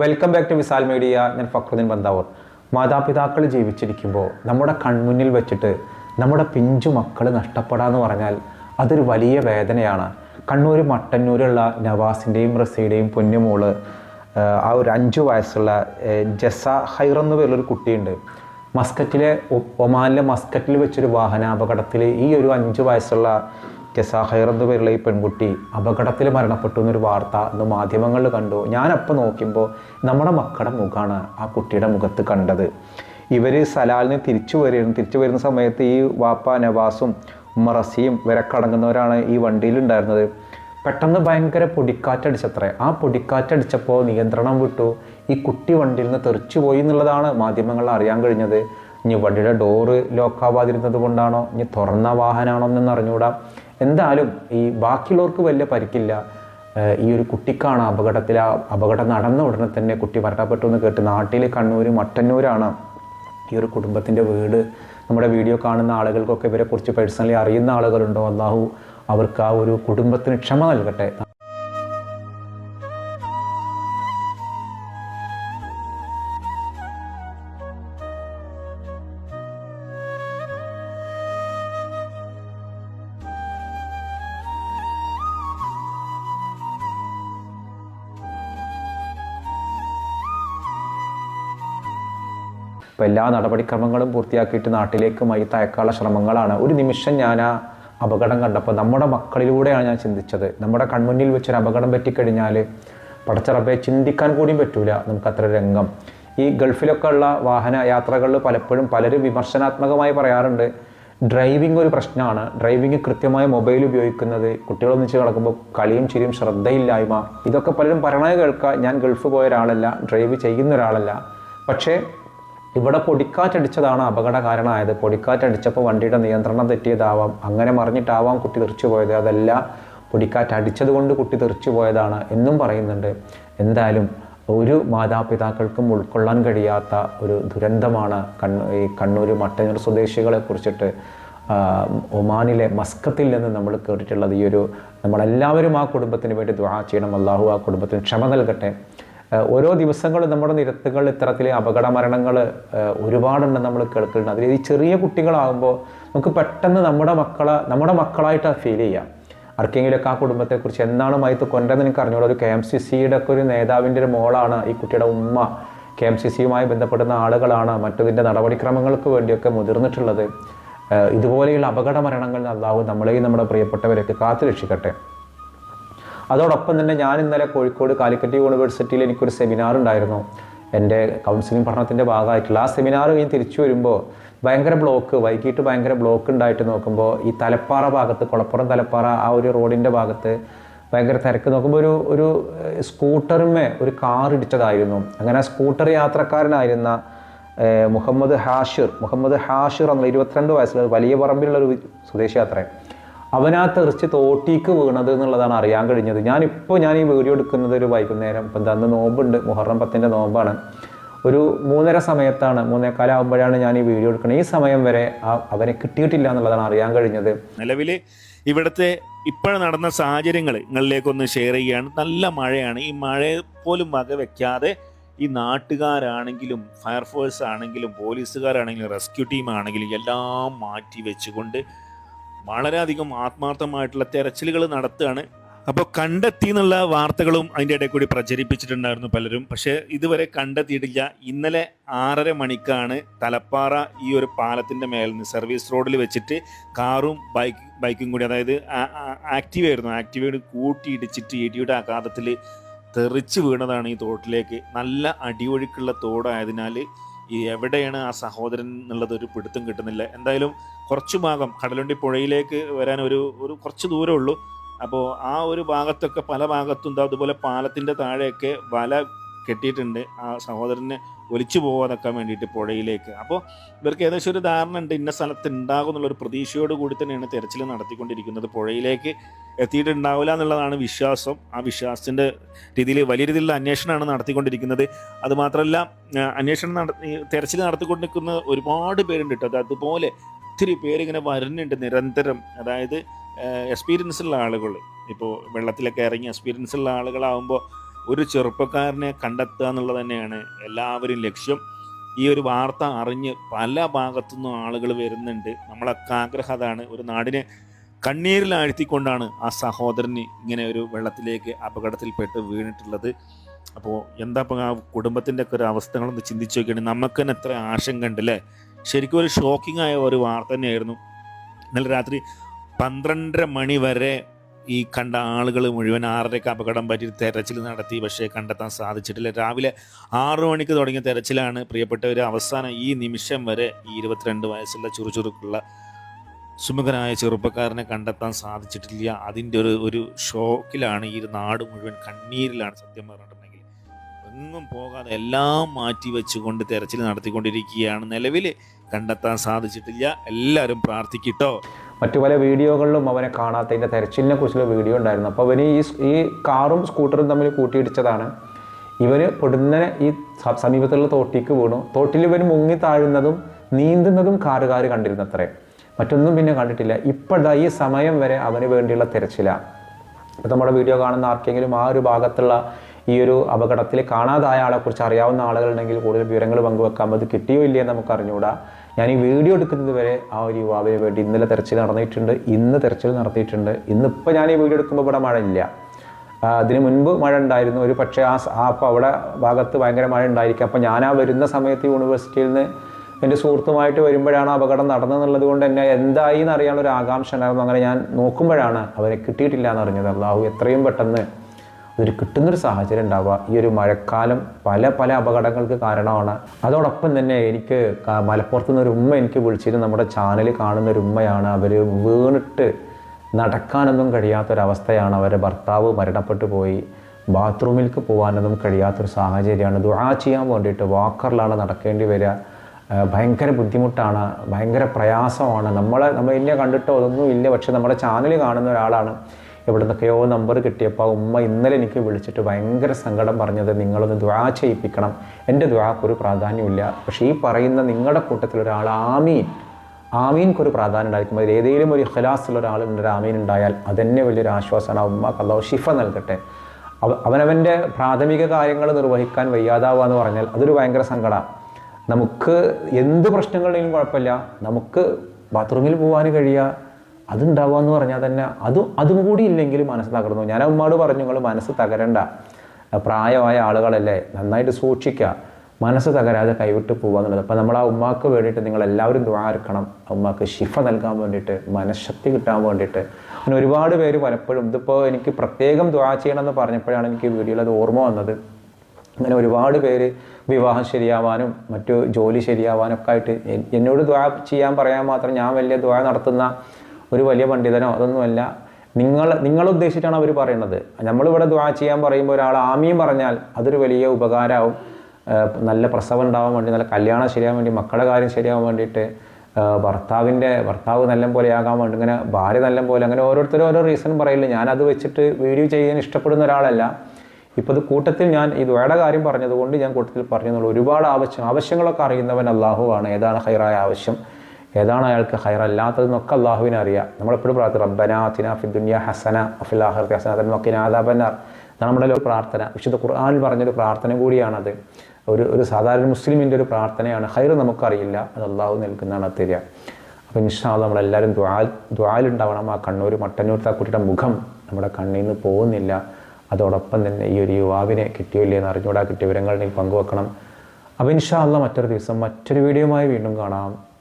Welcome back to Visal media ഞാൻ ഫക്രുദ്ദീൻ ബന്താവൂർ മാതാപിതാക്കൾ ജീവിച്ചിരിക്കുമ്പോൾ നമ്മുടെ കൺമുന്നിൽ വെച്ചിട്ട് നമ്മുടെ പിഞ്ചു മക്കൾ നഷ്ടപ്പെടാന്ന് പറഞ്ഞാൽ അതൊരു വലിയ വേദനയാണ്. കണ്ണൂർ മട്ടന്നൂരുള്ള നവാസിന്റെയും റസീയുടെയും പൊന്നുമോൾ ആ ഒരു അഞ്ചു വയസ്സുള്ള ജസ ഹൈർ എന്ന് പേരുള്ളൊരു കുട്ടിയുണ്ട്. മസ്കറ്റിലെ ഒമാനിലെ മസ്കറ്റിൽ വെച്ചൊരു വാഹനാപകടത്തിൽ ഈ ഒരു അഞ്ചു വയസ്സുള്ള ജസ എന്ന് പേരുള്ള ഈ പെൺകുട്ടി അപകടത്തിൽ മരണപ്പെട്ടു എന്നൊരു വാർത്ത ഇന്ന് മാധ്യമങ്ങളിൽ കണ്ടു. ഞാനപ്പോൾ നോക്കുമ്പോൾ നമ്മുടെ മക്കളുടെ മുഖമാണ് ആ കുട്ടിയുടെ മുഖത്ത് കണ്ടത്. ഇവർ സലാലിന് തിരിച്ചു വരികയാണ് തിരിച്ചു വരുന്ന സമയത്ത് ഈ വാപ്പ നവാസും മറസിയും വരെ കടങ്ങുന്നവരാണ് ഈ വണ്ടിയിലുണ്ടായിരുന്നത് പെട്ടെന്ന് ഭയങ്കര പൊടിക്കാറ്റടിച്ചത്രേ. ആ പൊടിക്കാറ്റടിച്ചപ്പോൾ നിയന്ത്രണം വിട്ടു. ഈ കുട്ടി വണ്ടിയിൽ നിന്ന് തെറിച്ചു പോയി എന്നുള്ളതാണ് മാധ്യമങ്ങൾ അറിയാൻ കഴിഞ്ഞത്. ഇനി വണ്ടിയുടെ ഡോറ് ലോക്കാവാതിരുന്നത് കൊണ്ടാണോ? ഇനി തുറന്ന വാഹനമാണോ എന്നൊന്നും അറിഞ്ഞുകൂടാ. എന്തായാലും ഈ ബാക്കിയുള്ളവർക്ക് വലിയ പരിക്കില്ല. ഈ ഒരു കുട്ടിക്കാണ് അപകടത്തിൽ ആ അപകടം നടന്ന ഉടനെ തന്നെ കുട്ടി മരണപ്പെട്ടു എന്ന് കേട്ട് നാട്ടിൽ കണ്ണൂർ മട്ടന്നൂരാണ് ഈ ഒരു കുടുംബത്തിന്റെ വീട്. നമ്മുടെ വീഡിയോ കാണുന്ന ആളുകൾക്കൊക്കെ ഇവരെക്കുറിച്ച് പേഴ്സണലി അറിയുന്ന ആളുകളുണ്ടോ? അള്ളാഹു അവർക്ക് ആ ഒരു കുടുംബത്തിന് ക്ഷമ നൽകട്ടെ. അപ്പോൾ എല്ലാ നടപടിക്രമങ്ങളും പൂർത്തിയാക്കിയിട്ട് നാട്ടിലേക്ക് അയക്കാനുള്ള ശ്രമങ്ങളാണ്. ഒരു നിമിഷം ഞാൻ ആ അപകടം കണ്ടപ്പോൾ നമ്മുടെ മക്കളിലൂടെയാണ് ഞാൻ ചിന്തിച്ചത്. നമ്മുടെ കൺമുന്നിൽ വെച്ചൊരു അപകടം പറ്റിക്കഴിഞ്ഞാൽ പടച്ചറബെ ചിന്തിക്കാൻ കൂടിയും പറ്റൂല നമുക്കത്ര രംഗം. ഈ ഗൾഫിലൊക്കെ ഉള്ള വാഹന യാത്രകളിൽ പലപ്പോഴും പലരും വിമർശനാത്മകമായി പറയാറുണ്ട് ഡ്രൈവിംഗ് ഒരു പ്രശ്നമാണ്. ഡ്രൈവിംഗ് കൃത്യമായ മൊബൈൽ ഉപയോഗിക്കുന്നത് കുട്ടികളൊന്നിച്ച് കിടക്കുമ്പോൾ കളിയും ചിരിയും ശ്രദ്ധയില്ലായ്മ. ഇതൊക്കെ പലരും പറയണത് കേൾക്കുക ഞാൻ ഗൾഫ് പോയ ഒരാളല്ല ഡ്രൈവ് ചെയ്യുന്ന ഒരാളല്ല. പക്ഷേ ഇവിടെ പൊടിക്കാറ്റടിച്ചതാണ് അപകട കാരണമായത് പൊടിക്കാറ്റടിച്ചപ്പോൾ വണ്ടിയുടെ നിയന്ത്രണം തെറ്റിയതാവാം. അങ്ങനെ മറിഞ്ഞിട്ടാവാം കുട്ടി തെറിച്ചു പോയത്. അതല്ല പൊടിക്കാറ്റ് അടിച്ചത് കൊണ്ട് കുട്ടി തെറിച്ചു പോയതാണ് എന്നും പറയുന്നുണ്ട്. എന്തായാലും ഒരു മാതാപിതാക്കൾക്കും ഉൾക്കൊള്ളാൻ കഴിയാത്ത ഒരു ദുരന്തമാണ് കണ്ണൂ ഈ കണ്ണൂർ മട്ടന്നൂർ സ്വദേശികളെ കുറിച്ചിട്ട് ഒമാനിലെ മസ്കത്തിൽ നിന്ന് നമ്മൾ കേട്ടിട്ടുള്ളത്. ഈ ഒരു നമ്മളെല്ലാവരും ആ കുടുംബത്തിന് വേണ്ടി ദുആ ചെയ്യണം. അള്ളാഹു ആ കുടുംബത്തിന് ക്ഷമ നൽകട്ടെ. ഓരോ ദിവസങ്ങളും നമ്മുടെ നിരത്തുകളിൽ ഇത്തരത്തിലെ അപകട മരണങ്ങൾ ഒരുപാടുണ്ട് നമ്മൾ കേൾക്കുന്നുണ്ട് അതിൽ ഈ ചെറിയ കുട്ടികളാകുമ്പോൾ നമുക്ക് പെട്ടെന്ന് നമ്മുടെ മക്കളെ നമ്മുടെ മക്കളായിട്ട് ഫീൽ ചെയ്യാം. ആർക്കെങ്കിലുമൊക്കെ ആ കുടുംബത്തെക്കുറിച്ച് എന്താണ് മയത്ത് കൊണ്ടെന്ന് എനിക്ക് അറിഞ്ഞോളൂ ഒരു കെ എം സി സിയുടെ ഒക്കെ ഒരു നേതാവിന്റെ ഒരു മോളാണ് ഈ കുട്ടിയുടെ ഉമ്മ. കെ എം സി സിയുമായി ബന്ധപ്പെടുന്ന ആളുകളാണ് മറ്റതിന്റെ നടപടിക്രമങ്ങൾക്ക് വേണ്ടിയൊക്കെ മുതിർന്നിട്ടുള്ളത്. ഇതുപോലെയുള്ള അപകട മരണങ്ങളിൽ അള്ളാഹു നമ്മളെയും നമ്മുടെ പ്രിയപ്പെട്ടവരെയൊക്കെ കാത്തു രക്ഷിക്കട്ടെ. അതോടൊപ്പം തന്നെ ഞാൻ ഇന്നലെ കോഴിക്കോട് കാലിക്കറ്റ് യൂണിവേഴ്സിറ്റിയിൽ എനിക്കൊരു സെമിനാർ ഉണ്ടായിരുന്നു. എന്റെ കൗൺസിലിംഗ് പഠനത്തിന്റെ ഭാഗമായിട്ടുള്ള ആ സെമിനാർ കഴിഞ്ഞ് തിരിച്ചു വരുമ്പോൾ ഭയങ്കര ബ്ലോക്ക് വൈകിട്ട് ഭയങ്കര ബ്ലോക്ക് ഉണ്ടായിട്ട് നോക്കുമ്പോൾ ഈ തലപ്പാറ ഭാഗത്ത് കുളപ്പുറം തലപ്പാറ ആ ഒരു റോഡിന്റെ ഭാഗത്ത് ഭയങ്കര തിരക്ക് നോക്കുമ്പോൾ ഒരു ഒരു സ്കൂട്ടറിന്മേ ഒരു കാർ ഇടിച്ചതായിരുന്നു. അങ്ങനെ സ്കൂട്ടർ യാത്രക്കാരനായിരുന്ന മുഹമ്മദ് ഹാഷിർ മുഹമ്മദ് ഹാഷിർ എന്നുള്ള ഇരുപത്തിരണ്ട് വയസ്സുള്ള ഒരു വലിയ പറമ്പിലുള്ള ഒരു സ്വദേശി അവനാ തെറിച്ച് തോട്ടിക്ക് വീണത് എന്നുള്ളതാണ് അറിയാൻ കഴിഞ്ഞത്. ഞാനിപ്പോൾ ഞാൻ ഈ വീഡിയോ എടുക്കുന്നത് ഒരു വൈകുന്നേരം ഇപ്പം അന്ന് നോമ്പുണ്ട് മുഹറം പത്തിന്റെ നോമ്പാണ്. ഒരു മൂന്നര സമയത്താണ് മൂന്നേക്കാലാകുമ്പോഴാണ് ഞാൻ ഈ വീഡിയോ എടുക്കുന്നത്. ഈ സമയം വരെ ആ അവനെ കിട്ടിയിട്ടില്ല എന്നുള്ളതാണ് അറിയാൻ കഴിഞ്ഞത്. നിലവിൽ ഇവിടുത്തെ ഇപ്പോൾ നടന്ന സാഹചര്യങ്ങൾ നിങ്ങളിലേക്കൊന്ന് ഷെയർ ചെയ്യുകയാണ് നല്ല മഴയാണ്. ഈ മഴ പോലും വക വെക്കാതെ ഈ നാട്ടുകാരാണെങ്കിലും ഫയർഫോഴ്സ് ആണെങ്കിലും പോലീസുകാരാണെങ്കിലും റെസ്ക്യൂ ടീം ആണെങ്കിലും എല്ലാം മാറ്റി വെച്ചുകൊണ്ട് വളരെയധികം ആത്മാർത്ഥമായിട്ടുള്ള തെരച്ചിലുകൾ നടത്തുകയാണ്. അപ്പോൾ കണ്ടെത്തി എന്നുള്ള വാർത്തകളും അതിന്റെ ഇടയിൽ കൂടി പ്രചരിപ്പിച്ചിട്ടുണ്ടായിരുന്നു പലരും. പക്ഷേ ഇതുവരെ കണ്ടെത്തിയിട്ടില്ല. ഇന്നലെ ആറര മണിക്കാണ് തലപ്പാറ ഈ ഒരു പാലത്തിന്റെ മേലിൽ നിന്ന് സർവീസ് റോഡിൽ വെച്ചിട്ട് കാറും ബൈക്ക് ബൈക്കും കൂടി അതായത് ആക്റ്റീവ് ആയിരുന്നു. ആക്റ്റീവയോട് ഇടിയുടെ ആഘാതത്തിൽ തെറിച്ച് വീണതാണ് ഈ തോട്ടിലേക്ക്. നല്ല അടിയൊഴുക്കുള്ള തോടായതിനാൽ ഈ എവിടെയാണ് ആ സഹോദരൻ എന്നുള്ളത് ഒരു പിടുത്തം കിട്ടുന്നില്ല. എന്തായാലും കുറച്ച് ഭാഗം കടലുണ്ടി പുഴയിലേക്ക് വരാൻ ഒരു ഒരു കുറച്ച് ദൂരമുള്ളൂ. അപ്പോൾ ആ ഒരു ഭാഗത്തൊക്കെ പല ഭാഗത്തും അതുപോലെ പാലത്തിന്റെ താഴെയൊക്കെ വല കെട്ടിയിട്ടുണ്ട്. ആ സഹോദരനെ ഒലിച്ചു പോകാതെക്കാൻ വേണ്ടിയിട്ട് പുഴയിലേക്ക്. അപ്പോൾ ഇവർക്ക് ഏകദേശം ഒരു ധാരണ ഉണ്ട്. ഇന്ന സ്ഥലത്ത് ഉണ്ടാകും എന്നുള്ളൊരു പ്രതീക്ഷയോട് കൂടി തന്നെയാണ് തെരച്ചിൽ നടത്തിക്കൊണ്ടിരിക്കുന്നത്. പുഴയിലേക്ക് എത്തിയിട്ടുണ്ടാവില്ല എന്നുള്ളതാണ് വിശ്വാസം. ആ വിശ്വാസത്തിന്റെ രീതിയിൽ വലിയ രീതിയിലുള്ള അന്വേഷണമാണ് നടത്തിക്കൊണ്ടിരിക്കുന്നത്. അതുമാത്രമല്ല അന്വേഷണം നടത്തി തെരച്ചിൽ നടത്തിക്കൊണ്ടിരിക്കുന്ന ഒരുപാട് പേരുണ്ട് കേട്ടോ. അത് അതുപോലെ ഒത്തിരി പേരിങ്ങനെ വരുന്നുണ്ട് നിരന്തരം. അതായത് എക്സ്പീരിയൻസ് ഉള്ള ആളുകൾ ഇപ്പോൾ വെള്ളത്തിലൊക്കെ ഇറങ്ങി എക്സ്പീരിയൻസ് ഉള്ള ആളുകളാകുമ്പോൾ ഒരു ചെറുപ്പക്കാരനെ കണ്ടെത്തുക എന്നുള്ളത് തന്നെയാണ് എല്ലാവരും ലക്ഷ്യം. ഈ ഒരു വാർത്ത അറിഞ്ഞ് പല ഭാഗത്തുനിന്നും ആളുകൾ വരുന്നുണ്ട്. നമ്മളൊക്കെ ആഗ്രഹം അതാണ്. ഒരു നാടിനെ കണ്ണീരിൽ ആഴ്ത്തിക്കൊണ്ടാണ് ആ സഹോദരന് ഇങ്ങനെ ഒരു വെള്ളത്തിലേക്ക് അപകടത്തിൽപ്പെട്ട് വീണിട്ടുള്ളത്. അപ്പോൾ എന്താ ഇപ്പം ആ കുടുംബത്തിന്റെ ഒക്കെ ഒരു അവസ്ഥകളൊന്ന് ചിന്തിച്ച് നോക്കിയാണെങ്കിൽ നമുക്ക് തന്നെ എത്ര ആശങ്ക ഉണ്ട് അല്ലേ ശരിക്കും ഒരു ഷോക്കിംഗ് ആയ ഒരു വാർത്ത തന്നെയായിരുന്നു. ഇന്നലെ രാത്രി പന്ത്രണ്ടര മണി വരെ ഈ കണ്ട ആളുകൾ മുഴുവൻ ആറരയ്ക്ക് അപകടം പറ്റി തെരച്ചിൽ നടത്തി പക്ഷേ കണ്ടെത്താൻ സാധിച്ചിട്ടില്ല. രാവിലെ ആറു മണിക്ക് തുടങ്ങിയ തെരച്ചിലാണ് പ്രിയപ്പെട്ടവർ അവസാനം ഈ നിമിഷം വരെ ഈ ഇരുപത്തിരണ്ട് വയസ്സുള്ള ചുറുചുറുക്കുള്ള സുമുഖനായ ചെറുപ്പക്കാരനെ കണ്ടെത്താൻ സാധിച്ചിട്ടില്ല. അതിന്റെ ഒരു ഒരു ഷോക്കിലാണ് ഈ നാട് മുഴുവൻ കണ്ണീരിലാണ് സത്യം പറഞ്ഞിട്ടുണ്ടെങ്കിൽ. എങ്ങും പോകാതെ എല്ലാം മാറ്റി വെച്ചുകൊണ്ട് തെരച്ചിൽ നടത്തിക്കൊണ്ടിരിക്കുകയാണ്. നിലവിൽ കണ്ടെത്താൻ സാധിച്ചിട്ടില്ല. എല്ലാവരും പ്രാർത്ഥിക്കട്ടോ. മറ്റു പല വീഡിയോകളിലും അവനെ കാണാത്തതിന്റെ തെരച്ചിലിനെ കുറിച്ചുള്ള വീഡിയോ ഉണ്ടായിരുന്നു. അപ്പോൾ അവന് ഈ ഈ കാറും സ്കൂട്ടറും തമ്മിൽ കൂട്ടിയിടിച്ചതാണ്. ഇവന് പെടുന്ന ഈ സമീപത്തുള്ള തോട്ടിക്ക് വീണു. തോട്ടിൽ ഇവൻ മുങ്ങി താഴുന്നതും നീന്തുന്നതും കാറുകാർ കണ്ടിരുന്നത്രേ. മറ്റൊന്നും പിന്നെ കണ്ടിട്ടില്ല. ഇപ്പോഴാ ഈ സമയം വരെ അവന് വേണ്ടിയുള്ള തിരച്ചിലാണ് ഇപ്പോൾ നമ്മുടെ വീഡിയോ കാണുന്ന ആർക്കെങ്കിലും ആ ഒരു ഭാഗത്തുള്ള ഈ ഒരു അപകടത്തിൽ കാണാതായ ആളെക്കുറിച്ച് അറിയാവുന്ന ആളുകളുണ്ടെങ്കിൽ കൂടുതൽ വിവരങ്ങൾ പങ്കുവെക്കാം. അത് കിട്ടിയോ ഇല്ലയോ നമുക്ക് അറിഞ്ഞുകൂടാ. ഞാൻ ഈ വീഡിയോ എടുക്കുന്നത് വരെ ആ ഒരു യുവാവിന് വേണ്ടി ഇന്നലെ തെരച്ചിൽ നടന്നിട്ടുണ്ട്. ഇന്ന് തെരച്ചിൽ നടത്തിയിട്ടുണ്ട്. ഇന്നിപ്പോൾ ഞാൻ ഈ വീഡിയോ എടുക്കുമ്പോൾ ഇവിടെ മഴ ഇല്ല. അതിന് മുൻപ് മഴ ഉണ്ടായിരുന്നു. ഒരു പക്ഷേ ആ അപ്പോൾ അവിടെ ഭാഗത്ത് ഭയങ്കര മഴ ഉണ്ടായിരിക്കും. അപ്പോൾ ഞാൻ ആ വരുന്ന സമയത്ത് യൂണിവേഴ്സിറ്റിയിൽ നിന്ന് എന്റെ സുഹൃത്തുമായിട്ട് വരുമ്പോഴാണ് അപകടം നടന്നതെന്നുള്ളത് കൊണ്ട് എന്നെ എന്തായി എന്ന് അറിയാനുള്ള ഒരു ആകാംക്ഷ ഉണ്ടായിരുന്നു. അങ്ങനെ ഞാൻ നോക്കുമ്പോഴാണ് അവരെ കിട്ടിയിട്ടില്ല എന്ന് അറിഞ്ഞത്. അള്ളാഹു എത്രയും പെട്ടെന്ന് ഒരു കിട്ടുന്നൊരു സാഹചര്യം ഉണ്ടാവുക. ഈ ഒരു മഴക്കാലം പല പല അപകടങ്ങൾക്ക് കാരണമാണ്. അതോടൊപ്പം തന്നെ എനിക്ക് മലപ്പുറത്ത് ഒരു ഉമ്മ എനിക്ക് വിളിച്ചിരുന്നു. നമ്മുടെ ചാനൽ കാണുന്ന ഒരു ഉമ്മയാണ്. അവർ വീണിട്ട് നടക്കാനൊന്നും കഴിയാത്തൊരവസ്ഥയാണ്. അവരുടെ ഭർത്താവ് മരണപ്പെട്ടു പോയി. ബാത്റൂമിലേക്ക് പോകാനൊന്നും കഴിയാത്തൊരു സാഹചര്യമാണ്. ദുആ ചെയ്യാൻ വേണ്ടിയിട്ട് വാക്കറിലാണ് നടക്കേണ്ടി വരിക. ഭയങ്കര ബുദ്ധിമുട്ടാണ്. ഭയങ്കര പ്രയാസമാണ്. നമ്മളെ നമ്മൾ ഇല്ല കണ്ടിട്ടോ അതൊന്നും ഇല്ല. പക്ഷെ നമ്മുടെ ചാനൽ കാണുന്ന ഒരാളാണ്. എവിടെ നിന്നൊക്കെയോ നമ്പർ കിട്ടിയപ്പോൾ ഉമ്മ ഇന്നലെ എനിക്ക് വിളിച്ചിട്ട് ഭയങ്കര സങ്കടം പറഞ്ഞത് നിങ്ങളൊന്ന് ദ്വാ ചെയ്യിപ്പിക്കണം. എന്റെ ദ്വാക്കൊരു പ്രാധാന്യമില്ല. പക്ഷേ ഈ പറയുന്ന നിങ്ങളുടെ കൂട്ടത്തിൽ ഒരാൾ ആമീൻ. ആമീൻക്കൊരു പ്രാധാന്യം ഉണ്ടായിരിക്കും. അതിൽ ഏതെങ്കിലും ഒരു ഇഖലാസുള്ള ഒരാളുണ്ട് ഒരു ആമീൻ ഉണ്ടായാൽ അതന്നെ വലിയൊരു ആശ്വാസമാണ്. ആ ഉമ്മ അള്ളാഹു ഷിഫ നൽകട്ടെ. അവ അവനവന്റെ പ്രാഥമിക കാര്യങ്ങൾ നിർവഹിക്കാൻ വയ്യാതാവുക എന്ന് പറഞ്ഞാൽ അതൊരു ഭയങ്കര സങ്കടമാണ് നമുക്ക് എന്ത് പ്രശ്നങ്ങളുണ്ടെങ്കിലും കുഴപ്പമില്ല. നമുക്ക് ബാത്റൂമിൽ പോകാൻ കഴിയുക അതുണ്ടാവുക എന്ന് പറഞ്ഞാൽ തന്നെ അതും അതും കൂടി ഇല്ലെങ്കിൽ മനസ്സ് തകർന്നു ഞാൻ ഉമ്മാട് പറഞ്ഞു നിങ്ങൾ മനസ്സ് തകരണ്ട. പ്രായമായ ആളുകളല്ലേ നന്നായിട്ട് സൂക്ഷിക്കുക മനസ്സ് തകരാതെ കൈവിട്ട് പോകുക എന്നുള്ളത്. അപ്പോൾ നമ്മൾ ആ ഉമ്മാക്ക് വേണ്ടിയിട്ട് നിങ്ങൾ എല്ലാവരും ദ്വാരക്കണം ഉമ്മാക്ക് ശിഫ നൽകാൻ വേണ്ടിയിട്ട് മനഃശക്തി കിട്ടാൻ വേണ്ടിയിട്ട്. അങ്ങനെ ഒരുപാട് പേര് പലപ്പോഴും ഇതിപ്പോൾ എനിക്ക് പ്രത്യേകം ദ്വാ ചെയ്യണമെന്ന് പറഞ്ഞപ്പോഴാണ് എനിക്ക് വീഡിയോയിൽ അത് ഓർമ്മ വന്നത്. അങ്ങനെ ഒരുപാട് പേര് വിവാഹം ശരിയാവാനും മറ്റു ജോലി ശരിയാവാനും ഒക്കെ ആയിട്ട് എന്നോട് ദ്വാ ചെയ്യാൻ പറയാൻ മാത്രം ഞാൻ വലിയ ദ്വാ നടത്തുന്ന ഒരു വലിയ പണ്ഡിതനോ അതൊന്നുമല്ല. നിങ്ങൾ നിങ്ങൾ ഉദ്ദേശിച്ചിട്ടാണ് അവർ പറയുന്നത്. നമ്മളിവിടെ ദ്വാ ചെയ്യാൻ പറയുമ്പോൾ ഒരാൾ ആമിയും പറഞ്ഞാൽ അതൊരു വലിയ ഉപകാരമാവും. നല്ല പ്രസവം ഉണ്ടാവാൻ വേണ്ടി നല്ല കല്യാണം ശരിയാവാൻ വേണ്ടി മക്കളുടെ കാര്യം ശരിയാവാൻ വേണ്ടിയിട്ട് ഭർത്താവിന്റെ ഭർത്താവ് നല്ല പോലെയാകാൻ വേണ്ടി ഇങ്ങനെ ഭാര്യ നല്ല പോലെ അങ്ങനെ ഓരോരുത്തരും ഓരോ റീസൺ പറയില്ല ഞാനത് വെച്ചിട്ട് വീഡിയോ ചെയ്യാൻ ഇഷ്ടപ്പെടുന്ന ഒരാളല്ല. ഇപ്പോൾ ഇത് കൂട്ടത്തിൽ ഞാൻ ഈ ദ്വയുടെ കാര്യം പറഞ്ഞതുകൊണ്ട് ഞാൻ കൂട്ടത്തിൽ പറഞ്ഞെന്നുള്ളൂ. ഒരുപാട് ആവശ്യം ആവശ്യങ്ങളൊക്കെ അറിയുന്നവൻ അള്ളാഹുവാണ് ഏതാണ് ഹൈറായ ആവശ്യം? ഏതാണ് അയാൾക്ക് ഹൈറല്ലാത്തതെന്നൊക്കെ അള്ളാഹുവിനെ അറിയാം. നമ്മളെപ്പോഴും പ്രാർത്ഥന റബ്ബന തിന ഫി ദുനിയ ഹസന അഫിൽ ആഹർത്തി ഹസന തന്മക്കിന ആദാബന്നാർ ഇതാണ് നമ്മുടെ പ്രാർത്ഥന. വിശുദ്ധ ഖുർആനിൽ പറഞ്ഞൊരു പ്രാർത്ഥന കൂടിയാണത്. ഒരു ഒരു സാധാരണ മുസ്ലിമിന്റെ ഒരു പ്രാർത്ഥനയാണ്. ഹൈർ നമുക്കറിയില്ല. അത് അള്ളാഹു നൽകുന്നതാണ് തരിക. അപ്പോൾ ഇൻഷാല്ല നമ്മളെല്ലാവരും ദ്വാൽ ദ്വാലുണ്ടാവണം ആ കണ്ണൂർ മട്ടന്നൂർ ആ കുട്ടിയുടെ മുഖം നമ്മുടെ കണ്ണിൽ നിന്ന് പോകുന്നില്ല. അതോടൊപ്പം തന്നെ ഈ ഒരു യുവാവിനെ കിട്ടിയില്ലേ എന്ന് അറിഞ്ഞുകൂടാ. കിട്ടിയ വിവരങ്ങൾ പങ്കുവെക്കണം. അപ്പോൾ ഇൻഷാല്ല മറ്റൊരു ദിവസം മറ്റൊരു വീഡിയോയുമായി വീണ്ടും കാണാം.